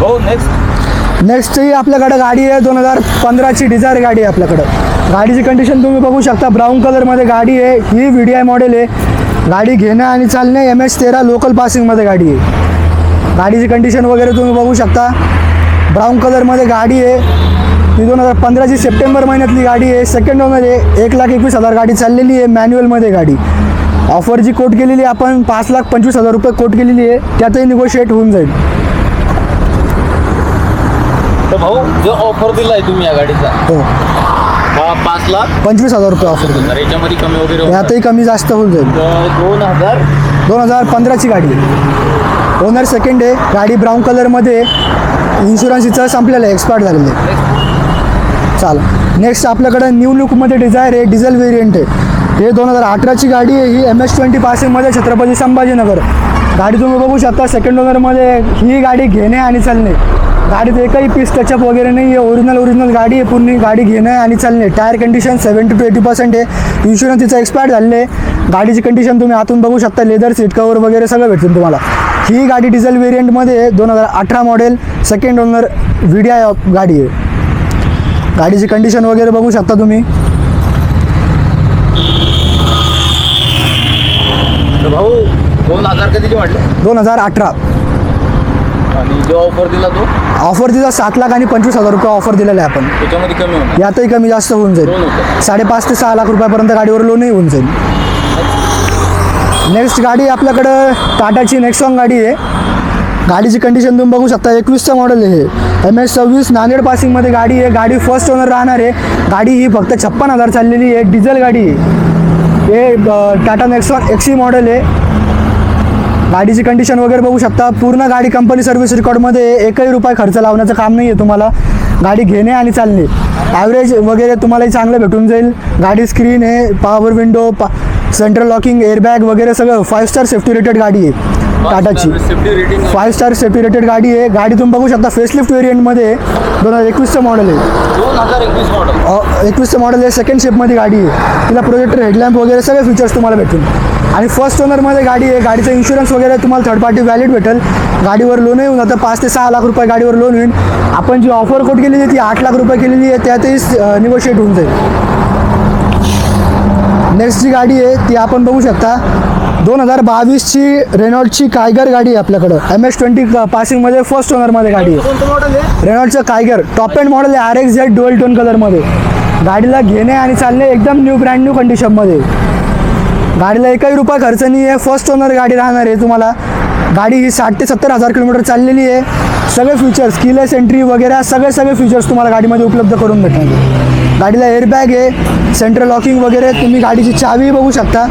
हो next next ही आपल्याकडे गाडी आहे दोन हजार पंधराची डिझायर गाडी आहे आपल्याकडं. गाडीची कंडिशन तुम्ही बघू शकता ब्राऊन कलरमध्ये गाडी आहे ही व्ही डी आय मॉडेल आहे. गाडी घेणं आणि चालणे एम एच तेरा लोकल पासिंगमध्ये गाडी आहे. गाडीची कंडिशन वगैरे तुम्ही बघू शकता. ब्राऊन कलरमध्ये गाडी आहे. ही दोन हजार पंधराची सप्टेंबर महिन्यातली गाडी आहे. सेकंड ओनर एक लाख एकवीस हजार गाडी चाललेली आहे मॅन्युअलमध्ये गाडी. ऑफर जी कोट केलेली आहे आपण पाच लाख पंचवीस हजार रुपये कोट केलेली आहे त्यातही निगोशिएट होऊन जाईल. तर भाऊ जो ऑफर दिलाय तुम्ही या गाडीचा हो. हा पाच लाख. पंचवीस हजार रुपये ऑफर दिली तर याच्यामध्ये कमी वगैरे होणार. यातही कमी जास्त होऊन जाईल. तर दोन हजार. दोन हजार पंधराची गाडी. ओनर सेकंड आहे. गाडी ब्राऊन कलरमध्ये इन्शुरन्स हिचं संपलेलं आहे. एक्सपायर झालेलं आहे. चाल. नेक्स्ट आपल्याकडं न्यू लुकमध्ये डिझायर आहे. डिझेल व्हेरियंट आहे. हे दोन हजार अठराची गाडी आहे. ही एम एस ट्वेंटी पासिंगमध्ये छत्रपती संभाजीनगर. गाडी तुम्ही बघू शकता. सेकंड ओनरमध्ये ही गाडी घेणे आणि चालणे. गाडीत एकही पीस टचअप वगैरे नाही आहे ओरिजिनल ओरिजिनल गाडी आहे पूर्ण. गाडी घेणं आणि चालणे tyre condition seventy two eighty percent आहे. इन्शुरन्स तिचं एक्सपायर झालेलं आहे. गाडीची कंडिशन तुम्ही आतून बघू शकता. लेदर सीट कवर वगैरे सगळं भेटतील तुम्हाला. ही गाडी डिझेल व्हेरियंटमध्ये आहे. दोन हजार अठरा model second owner V D I गाडी आहे. गाडीची कंडिशन वगैरे बघू शकता तुम्ही. भाऊ दोन हजार कधीचे वाटले दोन हजार अठरा. जो ऑफर दिला तो? ऑफर तिचा सात लाख आणि पंचवीस हजार रुपये ऑफर दिलेला आहे आपण. त्याच्यामध्ये कमी होणार. यातही कमी जास्त होऊन जाईल. होतं साडेपाच ते सहा लाख रुपयापर्यंत गाडीवर लोनही होऊन जाईल. नेक्स्ट गाडी आपल्याकडं टाटाची नेक्सॉन गाडी आहे. गाडीची कंडिशन तुम्ही बघू शकता. एकवीसचं मॉडेल आहे एम एस सव्वीस नांदेड पासिंगमध्ये गाडी आहे. गाडी फर्स्ट ओनर राहणार आहे. गाडी ही फक्त छप्पन हजार चाललेली आहे. डिझेल गाडी आहे. हे अ, Tata Nexon X E model आहे. गाडीची कंडिशन वगैरे बघू शकता. पूर्ण गाडी कंपनी सर्व्हिस रेकॉर्डमध्ये. एकही रुपये खर्च लावण्याचं काम नाही आहे तुम्हाला. गाडी घेणे आणि चालणे. ॲव्हरेज वगैरे तुम्हालाही चांगलं भेटून जाईल. गाडी स्क्रीन आहे पॉवर विंडो पा सेंट्रल लॉकिंग एअरबॅग वगैरे सगळं. फाईव्ह स्टार सेफ्टी रेटेड गाडी आहे. टाटाची फाईव्ह स्टार सेफ्टी रेटेड गाडी आहे. गाडी तुम्ही बघू शकता फेसलिफ्ट व्हेरियंटमध्ये दोन हजार एकवीसचं मॉडेल आहे. दोन हजार एकवीस मॉडेल एकवीसचं मॉडेल आहे. सेकंड शेपमध्ये गाडी आहे. तिला प्रोजेक्टर हेडलॅम्प वगैरे सगळे फीचर्स तुम्हाला भेटतील. आणि फर्स्ट ओनरमध्ये गाडी आहे गाडीचं इन्शुरन्स वगैरे तुम्हाला थर्ड पार्टी व्हॅलिड भेटेल. गाडीवर लोन येऊन जातं पाच ते सहा लाख रुपये गाडीवर लोन होईल आपण जी ऑफर कोट केलेली आहे ती आठ लाख रुपये केलेली आहे त्यातही निगोशिएट होऊन जाईल. नेक्स्ट जी गाडी आहे ती आपण बघू शकता. दोन हजार बावीसची रेनॉल्डची कायगर गाडी आहे आपल्याकडं. एम एस ट्वेंटी पासिंगमध्ये फर्स्ट ओनरमध्ये गाडी आहे. रेनॉल्डचं कायगर टॉप एंड मॉडेल आहे R X Z dual tone कलरमध्ये गाडीला घेणे आणि चालणे एकदम न्यू ब्रँड न्यू कंडिशनमध्ये गाडीला एकही रुपया खर्च नाही आहे फर्स्ट ओनर गाडी राहणार आहे तुम्हाला. गाडी ही साठ ते सत्तर हजार किलोमीटर चाललेली आहे. सगळे फीचर्स किलेस एंट्री वगैरे सगळे सगळे फीचर्स तुम्हाला गाडीमध्ये उपलब्ध करून भेटणार गाडीला एअरबॅग आहे सेंट्रल लॉकिंग वगैरे तुम्ही गाडीची चावी बघू शकता.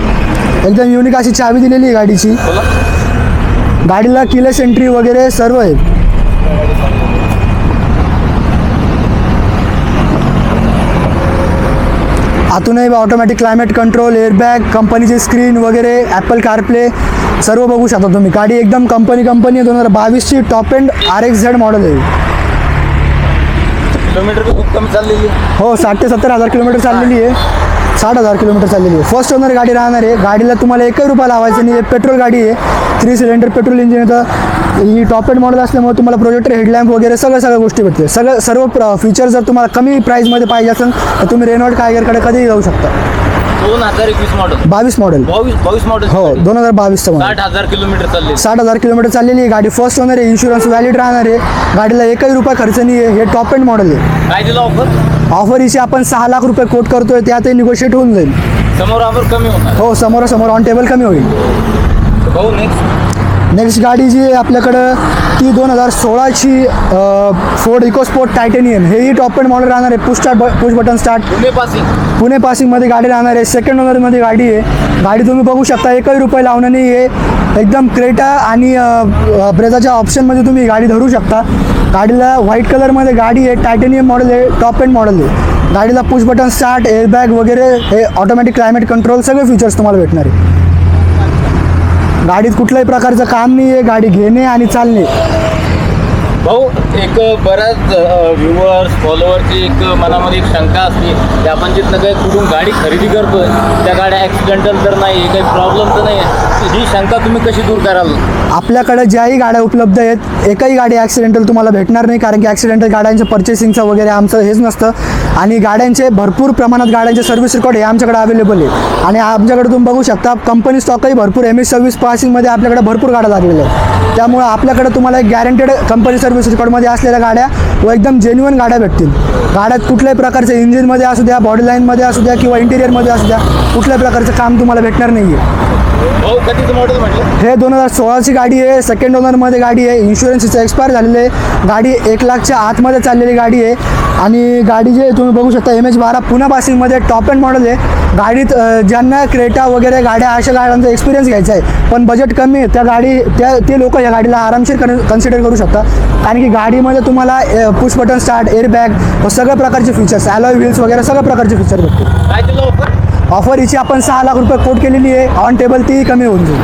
एकदम युनिक अशी चावी दिलेली आहे गाडीची. गाडीला किलेस एंट्री वगैरे सर्व आहे. आतूनही ऑटोमॅटिक क्लायमेट कंट्रोल एअरबॅग कंपनीची स्क्रीन वगैरे ॲपल कारप्ले सर्व बघू शकता तुम्ही. गाडी एकदम कंपनी कंपनी आहे. दोन हजार बावीसची top end R X Z model आहे. किलोमीटर बी खूप कमी चाललेली आहे. हो साठ ते सत्तर हजार किलोमीटर चाललेली आहे. साठ हजार किलोमीटर चाललेली आहे. फर्स्ट ओनर गाडी राहणार आहे. गाडीला तुम्हाला एकही रुपया लावायचं नाही. पेट्रोल गाडी आहे. थ्री सिलेंडर पेट्रोल इंजिन येतं ही टॉप एंड मॉडेल असल्यामुळे तुम्हाला प्रोजेक्टर हेडलॅम्प वगैरे सगळ्या सगळ्या गोष्टी भेटते सगळं सर्व फीचर जर तुम्हाला कमी प्राईजमध्ये पाहिजे असेल तर तुम्ही रेनॉल्ड कायगरकडे कधीही जाऊ शकता. दोन हजार एकवीस मॉडेल बावीस मॉडेल बावीस बावीस मॉडेल हो दोन हजार मॉडेल साठ हजार किलोमीटर चालले. साठ हजार किलोमीटर चाललेली आहे. गाडी फर्स्ट ओनर आहे इन्शुरन्स व्हॅलिड राहणार आहे. गाडीला एकही रुपया खर्च नाही आहे हे टॉप एंड मॉडेल आहे. काय दिला ऑफर ऑफर हिची आपण सहा लाख रुपये कोट करतोय त्यातही निगोशिएट होऊन जाईल. समोर ऑफर कमी होणार. हो समोरासमोर ऑन टेबल कमी होईल. भाऊ नेक्स्ट नेक्स्ट गाडी जी आहे आपल्याकडं ती दोन हजार सोळाची फोर्ड इकोस्पोर्ट टायटेनियम हेही टॉप एंड मॉडेल राहणार आहे. Push start push button start Pune passing Pune पासिंगमध्ये गाडी राहणार आहे. सेकंड ओनरमध्ये गाडी आहे. गाडी तुम्ही बघू शकता एकही रुपये लावणं नाही आहे एकदम क्रेटा आणि ब्रेझाच्या ऑप्शनमध्ये तुम्ही गाडी धरू शकता. गाडीला व्हाईट कलरमध्ये गाडी आहे. टायटेनियम मॉडेल आहे. टॉप एंड मॉडेल आहे. गाडीला पुश बटन स्टार्ट एअरबॅग वगैरे हे ऑटोमॅटिक क्लायमेट कंट्रोल सगळे फीचर्स तुम्हाला भेटणार आहे. गाडीत कुठल्याही प्रकारचं काम नाही आहे गाडी घेणे आणि चालणे. भाऊ एक बऱ्याच व्ह्युअर्स फॉलोअरची एक मनामध्ये एक शंका असते. की आपण जिथनं काही कुठून गाडी खरेदी करतोय त्या गाड्या ॲक्सिडेंटल तर नाही काही प्रॉब्लेम तर नाही. आहे ही शंका तुम्ही कशी दूर कराल? आपल्याकडे ज्याही गाड्या उपलब्ध आहेत एकही गाडी ॲक्सिडेंटल तुम्हाला भेटणार नाही कारण की ॲक्सिडेंटल गाड्यांचं पर्चेसिंगचं वगैरे आमचं हेच नसतं. आणि गाड्यांचे भरपूर प्रमाणात गाड्यांचे सर्व्हिस रेकॉर्ड हे आमच्याकडे अवेलेबल आहे. आणि आमच्याकडे तुम्ही बघू शकता कंपनी स्टॉकही भरपूर एम एस सर्व्हिस पासिंगमध्ये आपल्याकडे भरपूर गाड्या लागलेल्या आहेत. त्यामुळं आपल्याकडे तुम्हाला एक गॅरंटेड कंपनी सर्व्हिस रेकॉर्डमध्ये असलेल्या गाड्या व एकदम जेन्युअन गाड्या भेटतील. गाड्यात कुठल्याही प्रकारचे इंजिनमध्ये असू द्या बॉडी लाईनमध्ये असू द्या किंवा इंटिरियरमध्ये असू द्या कुठल्याही प्रकारचं काम तुम्हाला भेटणार नाही आहे हे दोन हजार सोळाची गाडी आहे सेकंड ओनरमध्ये गाडी आहे इन्शुरन्सचं एक्सपायर झालेलं आहे. गाडी एक लाखच्या आतमध्ये चाललेली गाडी आहे. आणि गाडी जे तुम्ही बघू शकता एम एच बारा पुन्हा पासिंगमध्ये टॉप अँड मॉडेल आहे. गाडीत ज्यांना क्रेटा वगैरे गाड्या अशा गाड्यांचा एक्सपिरियन्स घ्यायचा आहे पण बजेट कमी आहे त्या गाडी त्या ते लोक या गाडीला आरामशीर कन कन्सिडर करू शकतात. कारण की गाडीमध्ये तुम्हाला पुश बटन स्टार्ट एअरबॅग सगळ्या प्रकारचे फीचर्स ॲलॉय व्हील्स वगैरे सगळ्या प्रकारचे फीचर भेटतील ऑफर ऑफर हिची आपण सहा लाख रुपये कोट केलेली आहे. ऑन टेबल तीही कमी होऊन जाईल.